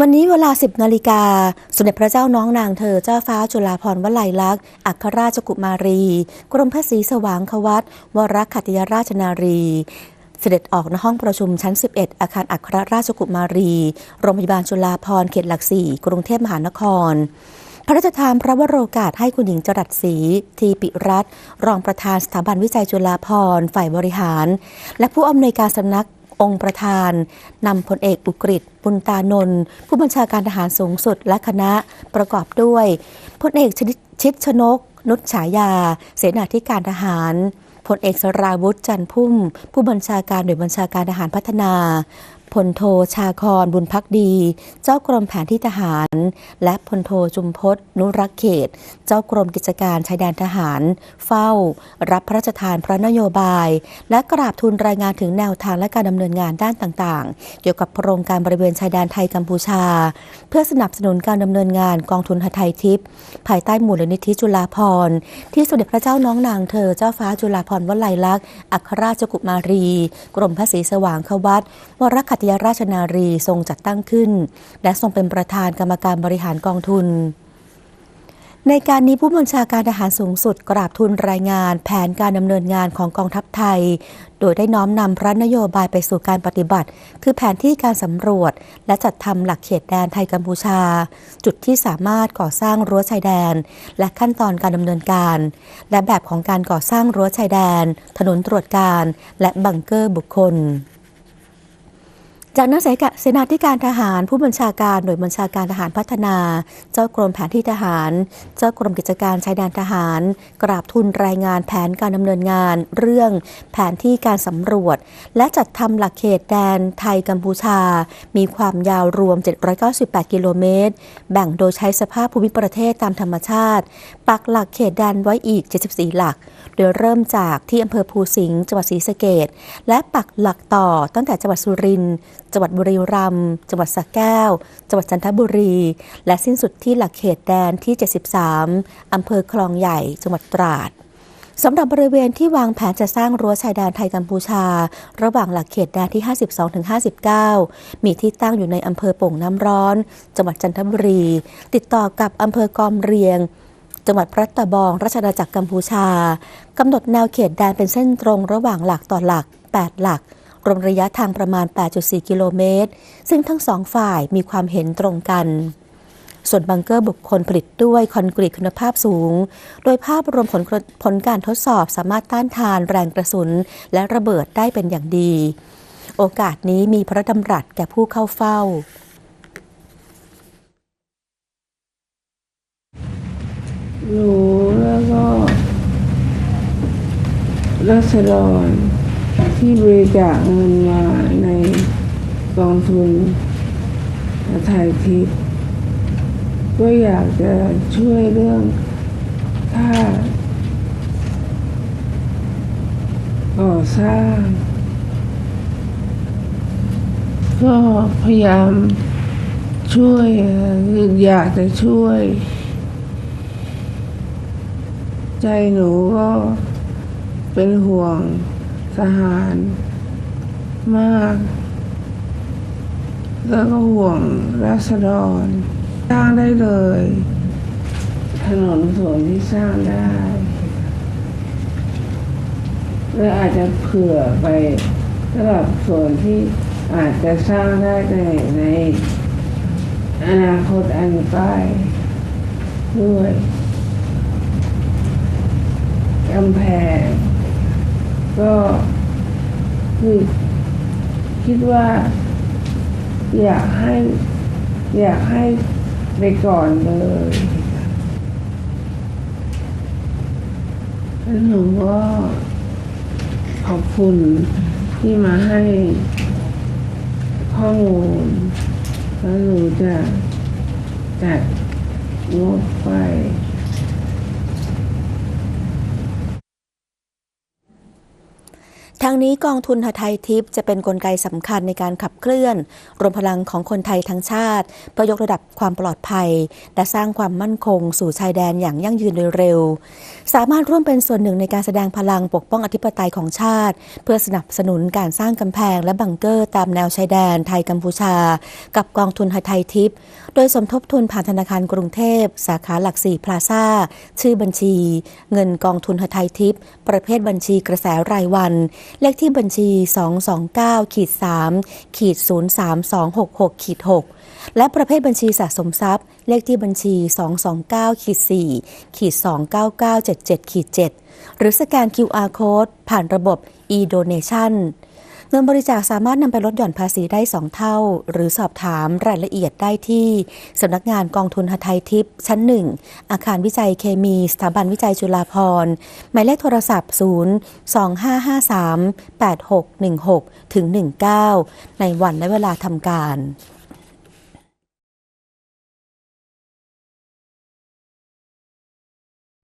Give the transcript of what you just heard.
วันนี้เวลา 10นาฬิกา สมเด็จพระเจ้าน้องนางเธอเจ้าฟ้าจุฬาภรณ์วลัยลักษณ์อัครราชกุมารี กรมพระศรีสว่างควัตวรขัตยราชนารีเสด็จออกณห้องประชุมชั้น 11 อาคารอัครราชกุมารี โรงพยาบาลจุฬาภรณ์เขตหลักสี่กรุงเทพมหานครพระราชทานพระวโรกาสให้คุณหญิงจรัสศรีทีปิรัตรองประธานสถาบันวิจัยจุฬาภรณ์ฝ่ายบริหาร และผู้อำนวยการสำนัก องค์ประธานนำพลเอกอุกฤษบุญตานนท์ผู้บัญชาการทหารสูงสุดและคณะประกอบด้วยพลเอกชิดชิดชนก นุชฉายา เสนาธิการทหารพลเอกสราวุธจันพุ่ม ผู้บัญชาการหน่วยบัญชาการทหารพัฒนาพลโทชาคอนบุญพักดี เจ้ากรมแผนที่ทหาร และพลโทจุมพศนุรักเขต เจ้ากรมกิจการชายแดนทหาร เฝ้า รับพระราชทานพระนโยบาย และกราบทูลรายงานถึงแนวทางและการดำเนินงานด้านต่างๆ เกี่ยวกับโครงการบริเวณชายแดนไทยกัมพูชา เพื่อสนับสนุนการดำเนินงานกองทุนหทัยทิพย์ภายใต้หมู่ลนิธิจุฬาภรณ์ที่สมเด็จพระเจ้าน้องนางเธอเจ้าฟ้าจุฬาภรณ์วลัยลักษณ์อัครราชกุมารี กรมพระศรีสว่างควัตวรคขัตยราชนารีทรงจัดตั้งขึ้น และทรงเป็นประธานกรรมการบริหารกองทุน ในการนี้ผู้บัญชาการทหารสูงสุดกราบทูลรายงาน แผนการดำเนินงานของกองทัพไทย โดยได้น้อมนำพระนโยบายไปสู่การปฏิบัติ คือแผนที่การสำรวจ และจัดทำหลักเขตแดนไทยกัมพูชา จุดที่สามารถก่อสร้างรั้วชายแดน และขั้นตอนการดำเนินการ และแบบของการก่อสร้างรั้วชายแดน ถนนตรวจการ และบังเกอร์บุคคล จากนั้นเสนาธิการทหารผู้บัญชาการหน่วยบัญชาการทหารพัฒนา เจ้ากรมแผนที่ทหาร เจ้ากรมกิจการชายแดนทหาร กราบทุนรายงานแผนการดำเนินงาน เรื่องแผนที่การสำรวจ และจัดทำหลักเขตแดนไทยกัมพูชา มีความยาวรวม 798 กิโลเมตร แบ่งโดยใช้สภาพภูมิประเทศตามธรรมชาติ ปักหลักเขตแดนไว้อีก 74 หลัก โดยเริ่มจากที่อำเภอภูสิงห์จังหวัดศรีสะเกษและปักหลักต่อตั้งแต่จังหวัดสุรินทร์ จังหวัดบุรีรัมย์จังหวัดสระแก้ว จังหวัดจันทบุรี และสิ้นสุดที่หลักเขตแดนที่ 73 อำเภอคลองใหญ่ จังหวัดตราดสำหรับบริเวณที่วางแผนจะสร้างรั้วชายแดนไทยกัมพูชา ระหว่างหลักเขตแดนที่ 52-59 มีที่ตั้งอยู่ในอำเภอโป่งน้ำร้อน จังหวัดจันทบุรี ติดต่อกับอำเภอกอมเรียง จังหวัดพระตะบองราชอาณาจักรกัมพูชากำหนดแนวเขตแดนเป็นเส้นตรงระหว่างหลักต่อหลัก 8 หลัก รวมระยะทางประมาณ 8.4 กิโลเมตร ซึ่งทั้งสองฝ่ายมีความเห็นตรงกัน ส่วนบังเกอร์บุคคลผลิตด้วยคอนกรีตคุณภาพสูง โดยภาพรวมผลผลการทดสอบสามารถต้านทานแรงกระสุน และระเบิดได้เป็นอย่างดี โอกาสนี้มีพระดำรัสแก่ผู้เข้าเฝ้ารู้แล้วก็รัษฎร ที่บริจาคเงินมาในกองทุนไทยทิพย์ก็อยากจะช่วยเรื่องค่าก่อสร้าง ก็พยายามช่วยคืออยากจะช่วย ใจหนูก็เป็นห่วง ทหารมาก แล้วก็ห่วงรัษฎร สร้างได้เลย ถนนส่วนที่สร้างได้ และอาจจะเผื่อไปสำหรับส่วนที่อาจจะสร้างได้ในในอนาคตอันใกล้ด้วยกำแพง ก็คือคิดว่า อยากให้ อยากให้ไปก่อนเลยแล้วหนูก็ขอบคุณที่มาให้ข้อมูลแล้วหนูจะจัดงบไป แทา งนี้กองทุนหทัยทิพย์จะเป็นนกลไกสำคัญในการขับเคลื่อน รวมพลังของคนไทยทั้งชาติ เพื่อยกระดับความปลอดภัย และสร้างความมั่นคง สู่ชายแดนอย่างยั่งยืนโดยเร็ว สามารถร่วมเป็นส่วนหนึ่งในการแสดงพลังปกป้องอธิปไตยของชาติ เพื่อสนับสนุนการสร้างกำแพงและบังเกอร์ตามแนวชายแดนไทยกัมพูชา กับกองทุนหทัยทิพย์โดยสมทบทุนผ่านธนาคารกรุงเทพ สาขาหลักสี่พลาซ่าชื่อบัญชี เงินกองทุนหทัยทิพย์ประเภทบัญชีกระแสรายวันเลขที่บัญชี 229ขีด3ขีด03266ขีด6และประเภทบัญชีสะสมทรัพย์ เลขที่บัญชี 229ขีด4ขีด29977ขีด7หรือสแกน QR code ผ่านระบบ e-donation เงินบริจาคสามารถนำไปลดหย่อนภาษีได้ 2 เท่า หรือสอบถามรายละเอียดได้ที่สำนักงานกองทุนหทัยทิพย์ชั้น 1 อาคารวิจัยเคมี สถาบันวิจัยจุฬาภรณ์หมายเลขโทรศัพท์ 0 2553 8616 ถึง 19 ในวันและเวลาทำการ